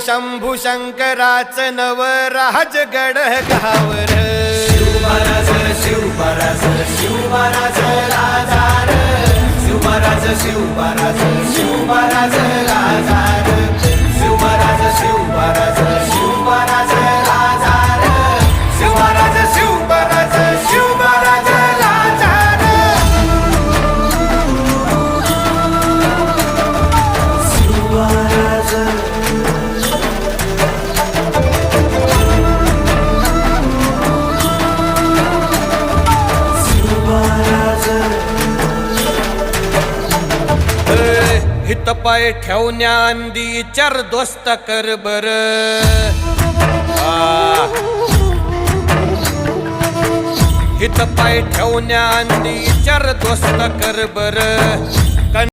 शंभू शंकराच नव राजगड गावर. शिवराज शिवराज शिवराज राजा शिवराज शिवराज शिवराज हित पाय ठेवण्या अंदी चार दोस्त कर बर. हित पाय ठेवण्या अंदी चार दोस्त कर बर.